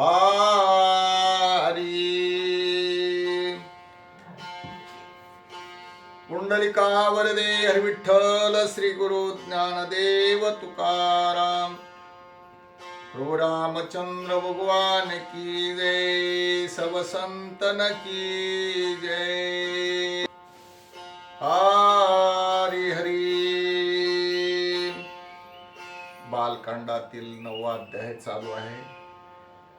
हरी. पुंडलिका वरदे विठ्ठल श्री गुरु ज्ञानदेव तुकाराम. प्रभु रामचंद्र भगवान की जय सब संतन की जय. हरी हरी. बालकांडातील नववा अध्याय चालू आहे.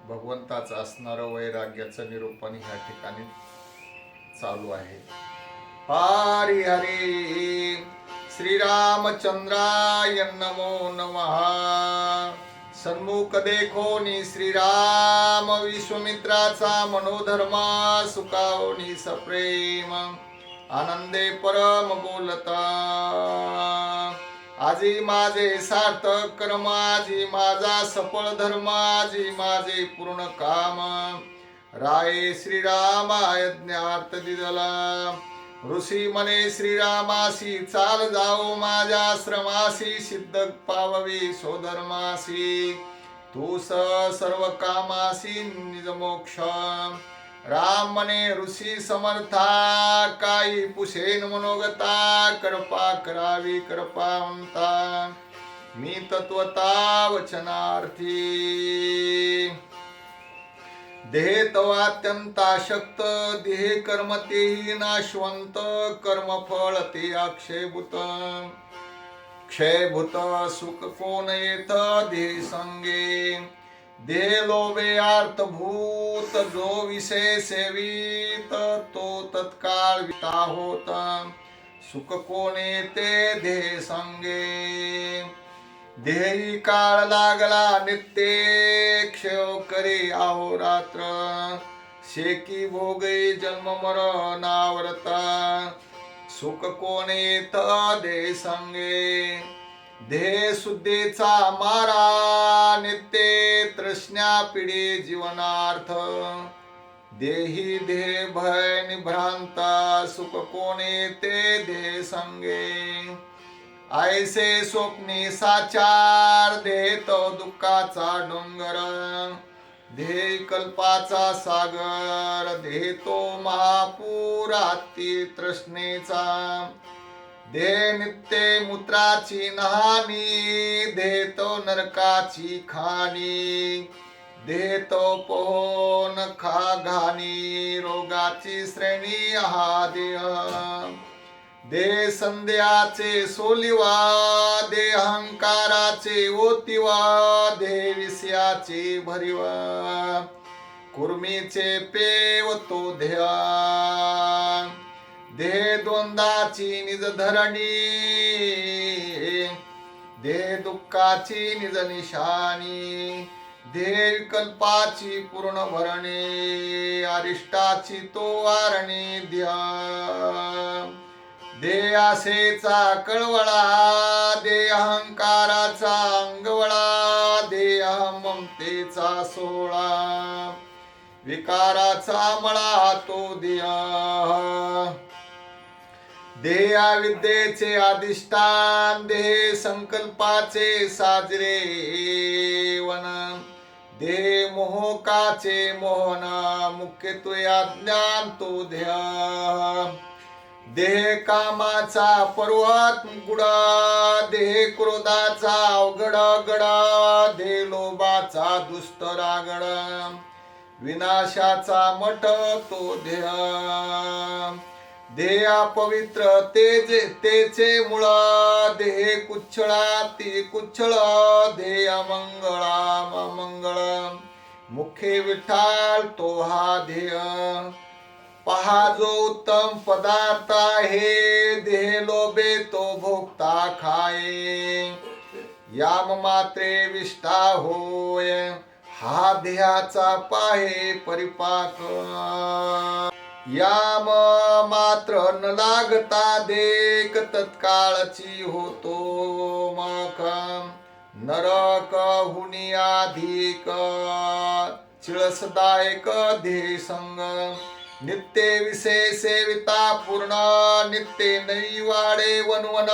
भगवंताचं असणारं वैराग्याचं निरूपण ह्या ठिकाणी चालू आहे. हरी हरी श्रीरामचंद्राय नमो नमः. सन्मुख देखोनी श्रीराम विश्वमित्राचा मनोधर्मा सुखावनी सप्रेम. आनंदे परम बोलता. आजी माझे सार्थक कर्म आजी माझा सफळ धर्म आजी माझे पूर्ण काम. राय श्रीरामा ज्ञार्थ दिदला. ऋषी मने श्रीरामासी चाल जाओ माझ्या श्रमासी सिद्ध पाववी स्वधर्मासी तू स सर्व कामासी निज मोक्ष राम मने ऋषी समर्था काही पुषेन मनोगता कृपा करावी कृपावंता। मी तत्वता वचनार्थी। देह तवात्यंताशक्त देह कर्म तेही नाशवंत कर्म फळ ते अक्षयभूत क्षयभूत सुख कोण येत देह संगे। देह लोभे अर्थभूत जो विषय सेवित तो तत्काळ विता होता. सुख कोणे ते देह संगे? देही काळ लागला नित्य क्षय करे अहोरात्र शेकी भोगे जन्म नावरता. सुख कोणे त दे संगे? देहसुद्धेचा मारा नेते तृष्णा पिढी जीवनार्थ. देही देह भय निभ्रांता सुख कोणे ते देह संगे. ऐसे स्वप्ने साचार देतो दुःखाचा डोंगर. देह कल्पाचा सागर देतो महापुराती तृष्णेचा. देह नित्ये मूत्राची नहानी देतो नरकाची खाणी देतो पोहन खा घाणी रोगाची श्रेणी हा देह दे संध्याचे सोलिवा दे अहंकाराचे ओतिवा दे विषयाचे भरिवा. कुर्मीचे पेव तो ध्या दे द्वंदाची निज धरणी. दे दुःखाची निज निशाणी. दे कल्पाची पूर्ण भरणे. अरिष्टाची तो वारणे देयासेचा कळवळा. दे अहंकाराचा अंगवळा. दे ममतेचा सोळा विकाराचा मळा तो दिया. देया विद्येचे अधिष्ठान देह संकल्पाचे साजरे वन. दे मोहकाचे मोहन मुख्यत्वे तुया ज्ञान तो ध्या देह कामाचा पर्वत गुडा देह क्रोधाचा अवघड गडा देह लोभाचा दुस्त रागड. विनाशाचा मठ तो देह. देहा पवित्र तेज तेचे मुळ देह कुच्छळा ती कुच्छळ देह मंगळा मंगळ. मुखे विठाल तो हा ध्येय पहा जो उत्तम पदार्थ आहे देह लोबे तो भोगता खाये याम मात्रे विष्टा होय हा देहाचा पाहे परिपाक. याम मात्र न लागता देख तत्काळची होतो माखम नरक हुनी अधिक चिळसदायक ध्येय संग. नित्य विषय सेविता पूर्ण नित्य नैवाडे वनवन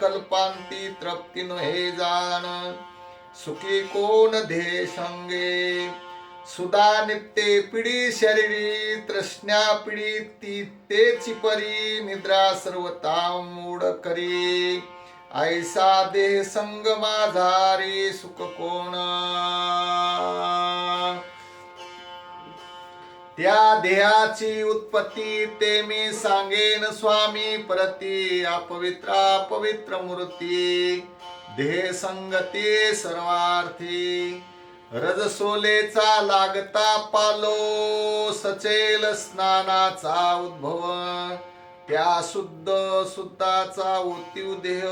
कल्पांती तृप्ती हे जाण. सुखी कोण धे संगे? सुदा नित्ये पिढी शरीरी तृष्ण्या पिढी ती तेची परी निद्रा सर्वता मूड करी. ऐसा देह संग माझारी सुख कोण? त्या देहाची उत्पत्ती ते मी सांगेन स्वामी परती अपवित्र पवित्र मूर्ती. देह संगती सर्वार्थी. रजसोलेचा लागता पालो सचेल स्नानाचा उद्भव. त्या शुद्ध सुताचा उतीव देह.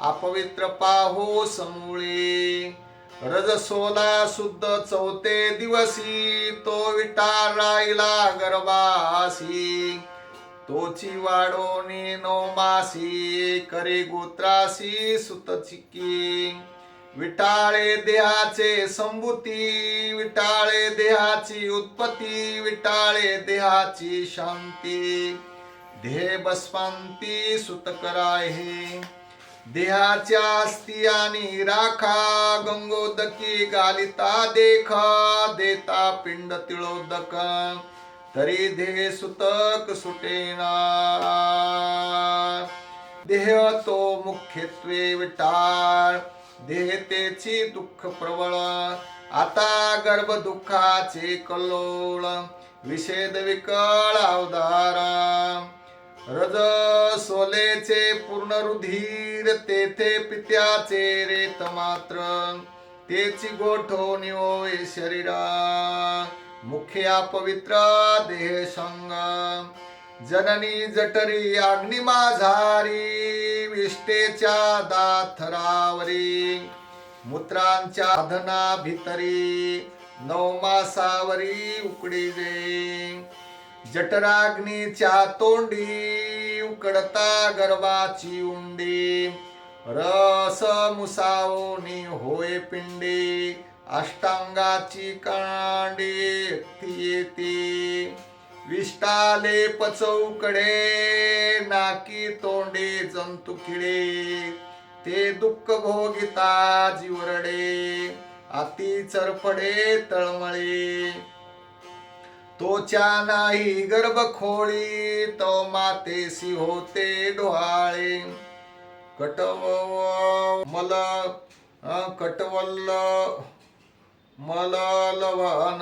अपवित्र पाहो समूळे. रजसोला शुद्ध चौथे दिवसी तो विटा राहिला गर्भासी. तोची वाढोनी नो मासी करे गोत्रासी सुतचिकी. विटाळे देहाचे संभूती विटाळे देहाची उत्पत्ती विटाळे देहाची शांती. देह बस्मांती सुतकराय देहाच्या अस्ति आणि राखा गंगोदकी गालिता देखा देता पिंड तिळोदक. तरी देह सुतक सुटेना देह तो मुख्यत्वे विटाळ. देहतेची दुःख प्रबळ आता गर्भ दुःखाचे कल्लोळ विषेद विकळ अवदारा रज सोलेचे पूर्ण रुधीर तेथे पित्याचे रेत मात्र. तेची गोठवणी होय शरीरा मुख्या पवित्र देह संग. जननी जटरी अग्निमाझारी विष्टेच्या दाथरावरी मूत्रांच्या अधना भितरी नवमासावरी उकडी जे जठराग्नीच्या तोंडी उकडता गर्वाची उंडी रस मुसावणी होय पिंडी अष्टांगाची कांडी येते. विष्टाले पचौकडे नाकी तोंडे जंतु किडे ते दुःख भोगिता जीवरडे अति चरपडे तळमळे. तोच्या नाही गर्भखोळी तो मातेसी होते डोहाळे. कटव मल अं, कटवल्ल मललवन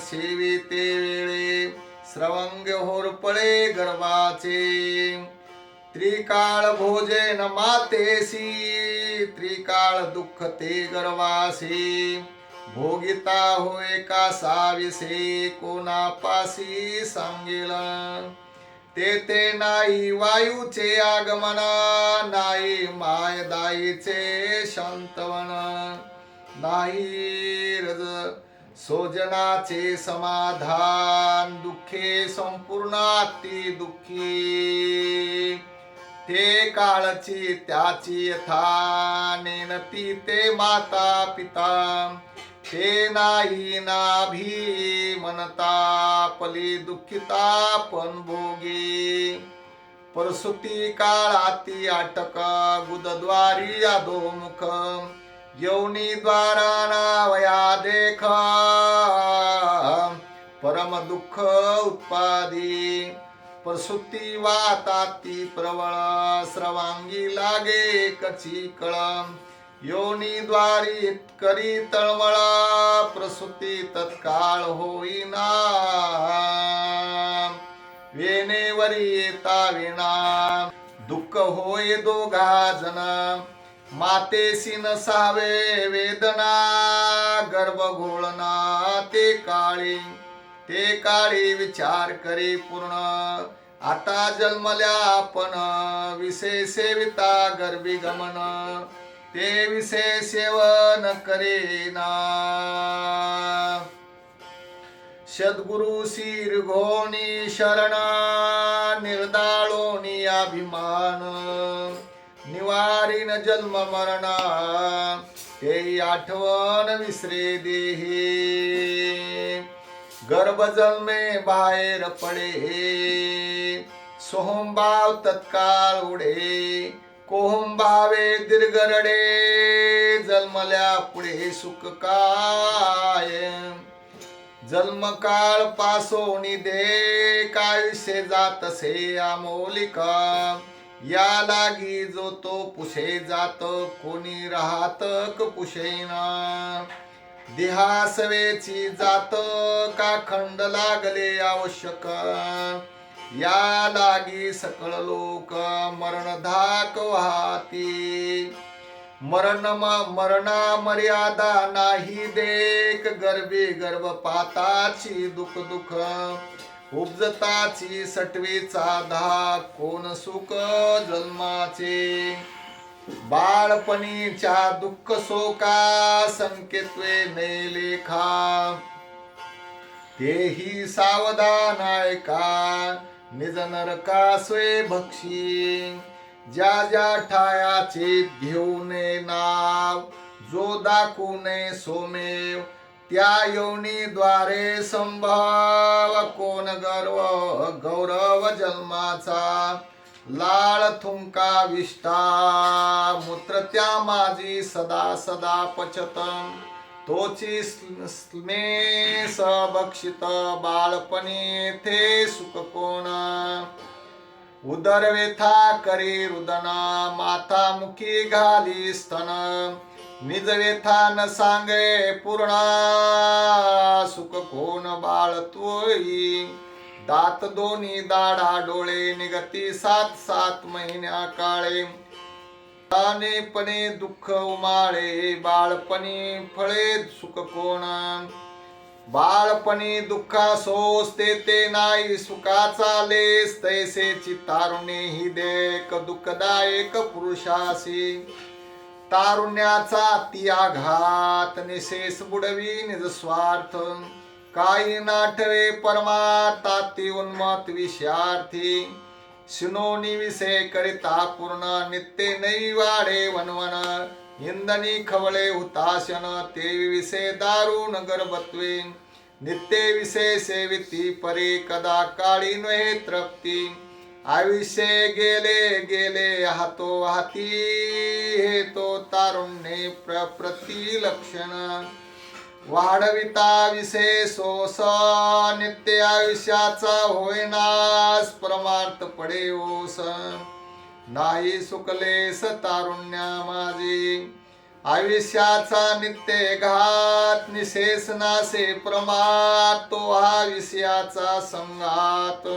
सेविते वेळे. स्रवंग होरपळे गर्वाचे त्रिकाळ भोजन मातेसी। त्रिकाळ दुःख ते गर्वासी भोगिता होय का साविसे कोणापासी सांगेल। ते ते नाही वायूचे आगमन नाही मायदाईचे शांतवन। नाही रज सोजनाचे समाधान दुःखे संपूर्ण अति दुःखी. ते काळची त्याची यथा नेनती ते माता पिता ते नाही नाभी मनता पली दुःखिता पण भोगी. परसुती काळाती आटक गुदद्वारी अधोमुख यौनी द्वारा नावया देख काम दुःख उत्पादी. प्रसुती वाताती प्रवळ स्रवांगी लागे कची कळम. योनी द्वारी करी तळमळ प्रसुती तत्काळ होईना. वेनेवरी येता विणा दुःख होय दोघा जन मातेसी नसावे वेदना गर्भ घोळना ते काळी. ते काळी विचार करी पूर्ण. आता जन्मल्या आपण विषय सेविता गर्भी गमन. ते विषय सेवन करेना. सद्गुरु शिर घोणी शरण निर्दाळोनी अभिमान. निवारीन जन्म मरण ते आठवण विसरे देही. गर्भ जन्मे बाहेर पडे. सोहंभाव तत्काळ उडे. कोहंभावे दीर्घ रडे. जन्मल्या पुढे सुख काय जन्मकाळ पासोनी दे. कायसे जातसे अमोलिक या लागी जो तो पुषे जात कोणी राहत क पुषेना देहासवेची जात का खंड लागले आवश्यक? या लागी सकळ लोक मरण धाक वाहती मरण मरणा मर्यादा नाही देख गर्भे गर्भपाताची दुख दुख. उपजताची सटवीचा धाक कोण सुख जन्माचे? बाळपणीच्या दुःख शोका संकेतवे ने लेखा तेही सावधान ऐका निज नरका स्वे भक्षी ज्या ज्या ठायाचे घेऊन नाव जो दाखवणे सोमेव त्या योनीद्वारे संभाव. कोण गर्व गौरव जन्माचा? लाळ थुंका विष्टा मूत्र त्या माझी सदा सदा पचत तोची स्मेस सबक्षित बाळपणी थे सुख कोण उदरवेथा करी रुदन माथा मुखी घाली स्तन. निज व्यथा न सांगे पूर्णा सुख कोण बाळ तोई. दात दोन्ही दाढा डोळे निगती सात सात महिन्या काळे. पणे दुःख उमाळे बाळपणी फळे सुख कोण. बाळपणी दुःखा सोसते ते नाही सुखाचा लेस तैसे तारुणे हि देक दुःखदायक पुरुषासी. तारुण्याचा ती आघात निशेष बुडवी निज स्वार्थ. काही नाठवे परमार्था ती उन्मत विषयार्थी. शिनोनी विषय करिता पूर्ण नित्य नई वाढे वनवन. इंदनी खवळे हुताशन ते विषय दारुण गर्भत्वे. नित्य विषय सेविती परे कदा काळी नहे तृप्ती. आयुष्य गेले गेले हातो हाती हे तो तारुण्ये प्रप्रती लक्षण. वाढविता विषय सोस नित्य आयुष्याचा होईनास परमार्थ पडे ओस नाही सुकलेस तारुण्या माझे आयुष्याचा नित्य घात निशेष नासे प्रमात तो हा विषयाचा संघात.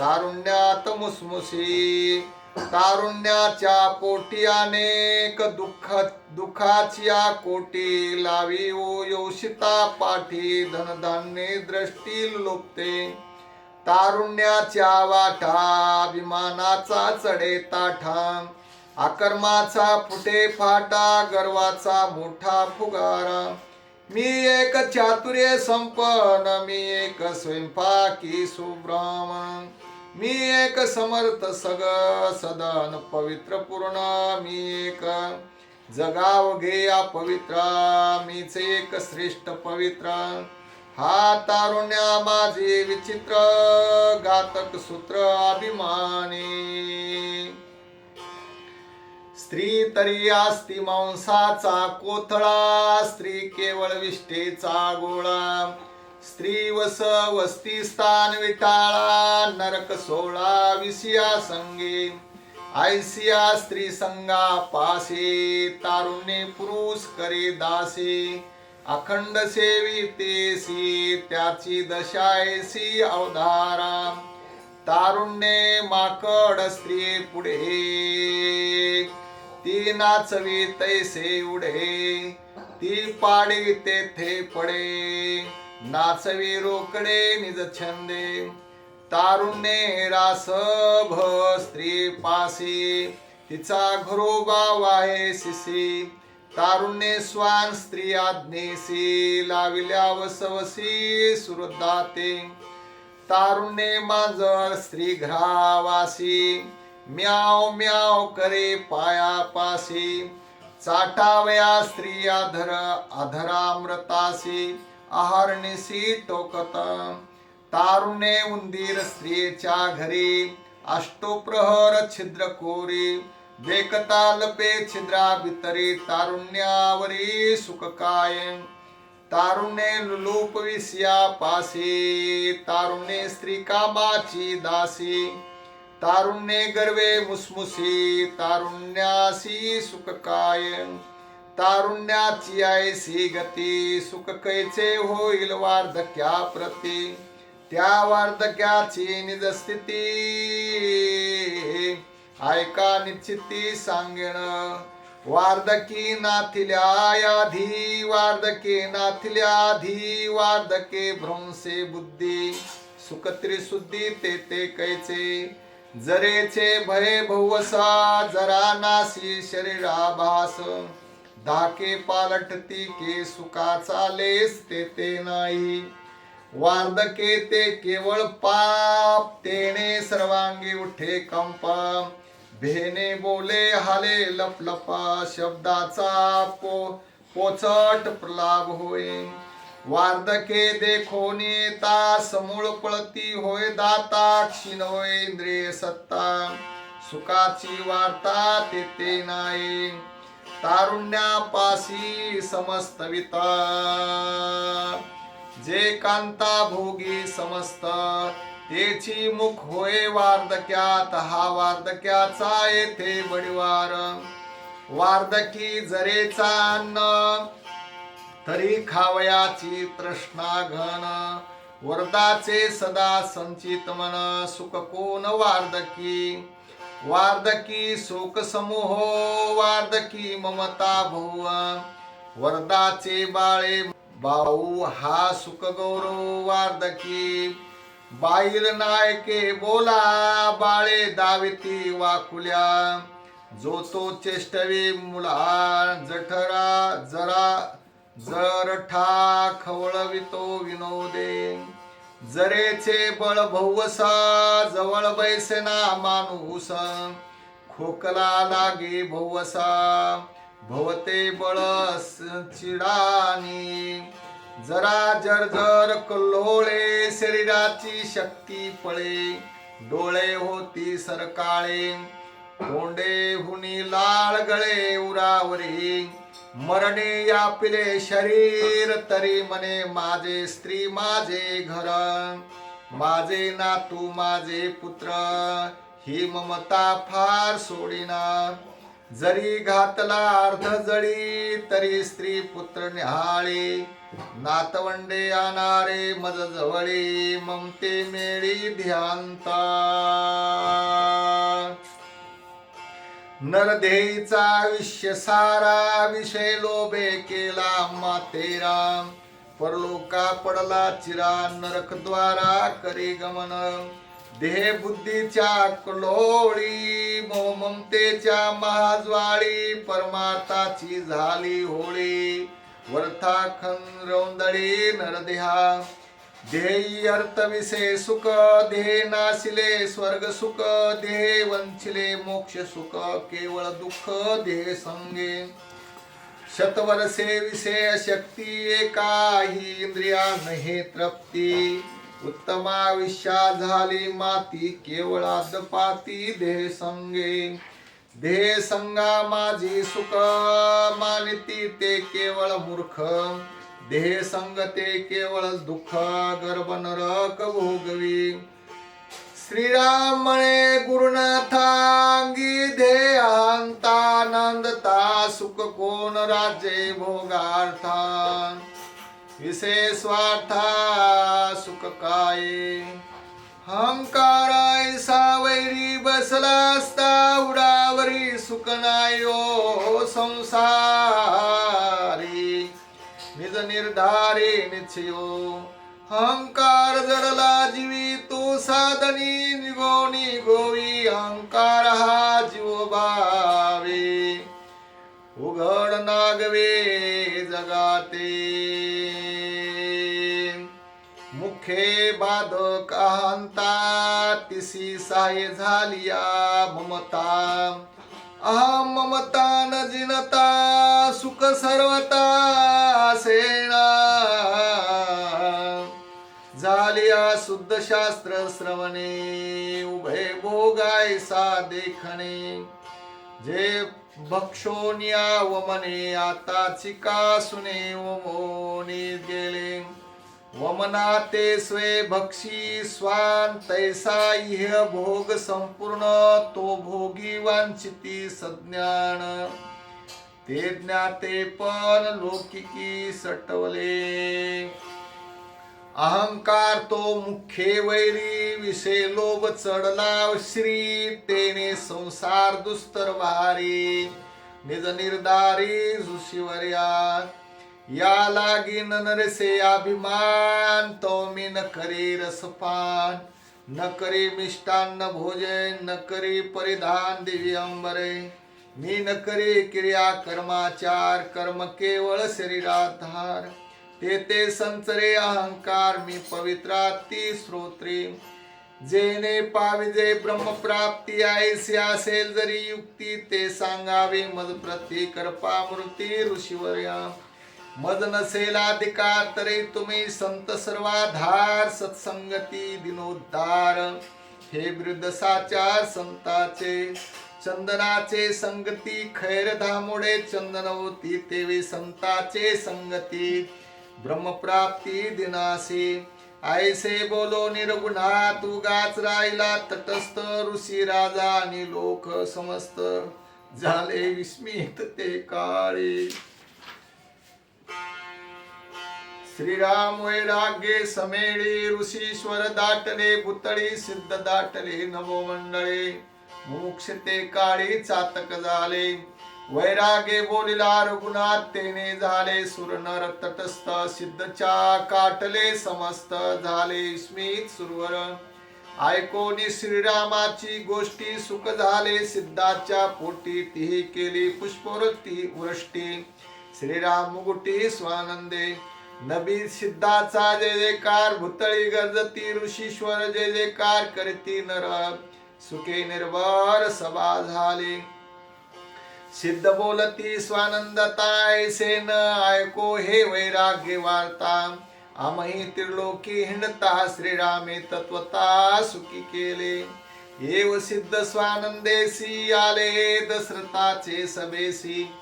तारुण्यात मुसमुसी तारुण्याच्या पोटी अनेक दुःख दुःखाच्या कोटी लावी ओ योषिता पाठी. धनधान्य दृष्टी लोपते तारुण्याच्या वाटा विमानाचा चढे ताठा आकर्माचा फुटे फाटा गर्वाचा मोठा फुगारा. मी एक चातुर्य संपन्न मी एक स्वयंपाकी सुब्राह्मण मी एक समर्थ सग सदन पवित्र पूर्ण मी एक जगाव घेया पवित्र मीच एक श्रेष्ठ पवित्र. हा तारुण्या माझे विचित्र घातक सूत्र अभिमानी. स्त्री तरी असती मांसाचा कोथळा स्त्री केवळ विष्ठेचा गोळा. स्त्री वस वस्ती स्थान विटाळा नरक सोळा विसिया संगे. आयसिया स्त्री संगा पासे तारुण्य पुरुष करे दासे. अखंड सेवी तेसी त्याची दशायसी अवधारा. तारुण्ये माकड स्त्री पुढे. ती नाचवी तैसे उडे ती पाडी तेथे पडे. नाचवी रोकडे निज छंदे तारुण्ये रासभ स्त्री पासी तिचा घरोबा वाहे सिसी तारुण्ये स्वान स्त्री आज्ञेसी लाविल्या वसवसी सुरदाते तारुण्ये मांजर स्त्री घ्रावासी म्याव म्याव करे पायापासी चाटावया स्त्रिया धर अधरामृतासी आहारनिसी टोकत। तारुणे उंदीर स्त्रियेच्या घरी। अष्टोप्रहर छिद्र कोरी देखता लपे छिद्रा भितरी तारुण्यावरी सुख काय तारुण्ये लोपविस्या तारुणे स्त्री कामाची दासी। तारुण्ये गर्वे मुसमुसी। तारुण्यासी सुख तारुण्याची ऐसी गती. सुख कैचे होईल वार्धक्या प्रती? त्या वार्धक्याची निजस्थिती ऐका निश्चिती सांगेण वार्धकी नाथिल्या याधी वार्धके नाथिल्याधी वार्धके भ्रंसे बुद्धी. सुख त्रिशुद्धी ते ते कैचे जरेचे भय भवसा जरा नासी शरीराभास. धाके पालटती के सुखाचा लेस ते ते नाही. वार्धके ते केवळ पाप तेने सर्वांगी उठे कंपा भेने बोले हाले लपलपा शब्दाचा पो पोचट प्रलाभ होय. वार्धके देखोनी येता समूळ पळती होय दाता क्षीण होय इंद्रिय सत्ता. सुखाची वार्ता तेथे नाही. तारुण्यापासी समस्तविता। जे कांता भोगी समस्त तेची मुख होय वार्धक्यात हा वार्धक्याचा येथे बडिवार। वार्धकी जरेचा अन्न तरी खावयाची तृष्णा घन वरदाचे सदा संचित मन सुख कोण वार्धकी? वार्धकी शोक समूह वार्धकी ममता भुव वरदाचे बाळे भाऊ हा सुख गौरव वार्धकी. बाईल नायके बोला बाळे दाविती वाकुल्या. जो तो चेष्टवे मुला जठरा जरा जरठा खवळवितो विनोदे. जरेचे बळ भौवसा जवळ बैसेना माणूस. खोकला लागे भौवसा भवते बळ चिडानी. जरा जर्जर कल्लोळे शरीराची शक्ती पळे. डोळे होती सरकाळे तोंडे हुनी लाळ गळे उरावरी. मरणे आपले शरीर तरी मने माझे स्त्री माझे घर. माझे नातू माझे पुत्र ही ममता फार सोडिना. जरी घातला अर्ध जळी तरी स्त्री पुत्र निहाळी. नातवंडे आणारे मज जवळी ममते मेळी ध्यांता नरदेईचा आयुष्य सारा विषय लोभे केला मातेरा परलोका पडला चिरा नरक द्वारा करी गमन. देह बुद्धीच्या कलोळी ममतेच्या महाज्वाळी परमार्थाची झाली होळी. वर्था खन रौंदळी नरदेहा. देही अर्थ सुख देह नाशिले स्वर्ग सुख देह वंचिले मोक्ष सुख केवळ दुःख देह संगे. शतवर्षे विषय शक्ती एकाही इंद्रिया नहे तृप्ती. उत्तमाविष्या झाली माती केवळ आदपाती देह संगे. देह संगा माझी सुख मानिती ते केवळ मूर्ख. देह संगते केवळ दुःख गर्भ नरक भोगवी. श्रीराम म्हणे गुरुनाथांगी ध्येयांतानंदता सुख कोण राजे भोगार्था विषय स्वार्था सुख काय? हंकार ऐसा वैरी बसला असता उडावरी सुख नायो संसार. निज निर्धारे निश्चयो अहंकार जडला जीवी तो साधनी निगोनी गोवी अहंकार हा जीव भावे। उघड नागवे जगाते। मुखे बाधक अहंता तिसी साय झालिया ममता। अहम ममता न जिनता सुख सर्वता सेना. झालिया शुद्ध शास्त्र श्रवणे उभे भोगाय सा देखणे जे भक्षोनिया वमने आता चिका सुने वमोनी गेले. वमना ते स्वे भक्षी स्वान तैसा इह भोग संपूर्ण तो भोगी वांछिती सज्ञान. ते ज्ञाते पण लौकिकी सटवले. अहंकार तो मुख्य वैरी विषय लोभ चढला श्री तेने संसार दुस्तर भारी निज निर्धारी ऋषीवर्या या लागी नरसे अभिमान तो मी न करे रसपान. न करे मिष्टान्न भोजन न करे परिधान दिव्य अंबरे मी न करे क्रिया कर्माचार कर्म केवळ शरीरात धार. ते ते संचरे अहंकार मी पवित्रा ती श्रोत्री जेने पाविजे ब्रह्मप्राप्ती आयसी असेल जरी युक्ती ते सांगावे मद प्रती कृपा मृती ऋषीवर्या. मज नसेल अधिकार तरी तुम्ही संत सर्वाधार सत्संगती दिनोद्धार. हे वृद्ध साचार संताचे चंदनाचे संगती खैर धामोडे चंदनवती तेवी संताचे संगती. ब्रह्मप्राप्ती दिनासी आयसे बोलो निर्गुणात उगाच राहिला तटस्थ ऋषी राजा आणि लोक समस्त. झाले विस्मित ते काळे. श्रीराम वैराग्ये समेळी ऋषीश्वर दाटले पुतळी सिद्ध दाटले नवो मंडळे. मोक्ष ते काळी चातक झाले. वैरागे बोलिला रघुनाथ तेने झाले. सुर नर तटस्थ सिद्धच्या काटले समस्त झाले. स्मित सुरवर. ऐकोनी श्रीरामाची गोष्टी सुख झाले. सिद्धाच्या पोटी तिही केली पुष्पवृत्ती वृष्टी. श्रीराम मुगुटी स्वानंदे. नबी सिद्धाचा जय जयकार भुतळी गरजती ऋषीश्वर जय जयकार करती नर सुखे निर्भर सभा झाली. सिद्ध बोलती स्वानंदता ऐसे न ऐको हे वैराग्य वार्ता. आमही त्रिलोकी हिंडता श्रीरामे तत्वता सुखी केले. येव सिद्ध स्वानंदेसी आले दशरथाचे सभेसी.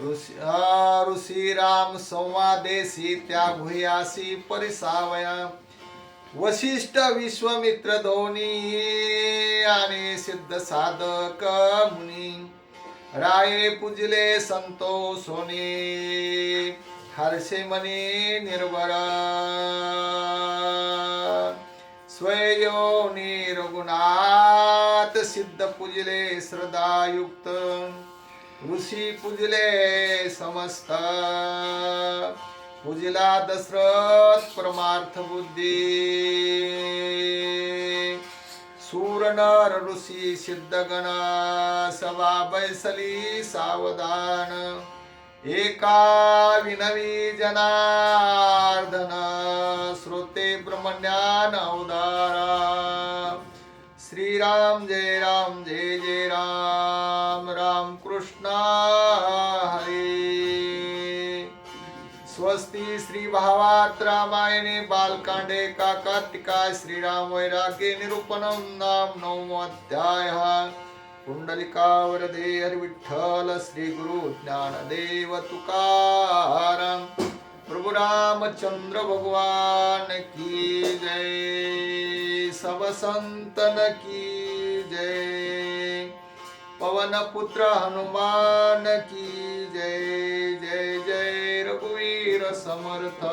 ऋषी राम संवादेसी त्या भूयासी परिसावया। वशिष्ठ विश्वमित्र धोनी आणि सिद्ध साधक मुनी। राये पूजले संतो सोने। हर्षे मनी निर्भर स्वयो निर्गुणात सिद्ध पूजले श्रद्धायुक्त। ऋषी पूजले समस्त। पूजला दशरथ परमार्थ बुद्धी। सूर नर ऋषी सिद्धगण सभा बैसली सावधान। एका विनवी जनार्दन श्रोते ब्रह्मज्ञान अवदारा राम जय राम जय जय राम राम कृष्णा हरे। स्वस्ती श्री भावात रामायणे बालकांडे काकार्तिकाय श्रीराम वैराग्ये निरूपणम नाम नवमोऽध्याय कुंडलिकावरदे हरिविठ्ठल श्री गुरु ज्ञानदेव तुकाराम। प्रभु रामचंद्र भगवान की जय। संतन की जय। पवन पुत्र हनुमान की जय। जय जय रघुवीर समर्थ।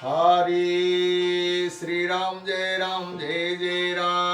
हरी श्री राम जय राम जय जय राम।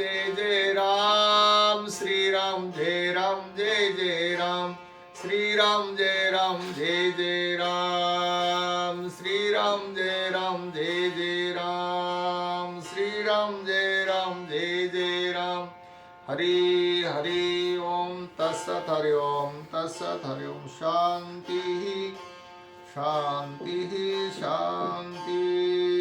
राम श्रीराम जय राम जय जय राम श्रीराम जय राम जय जय राम श्रीराम जय राम जय जय राम हरी हरी ओम तत्सत हरि ओम तत्सत हरि ओम शांती शांती शांती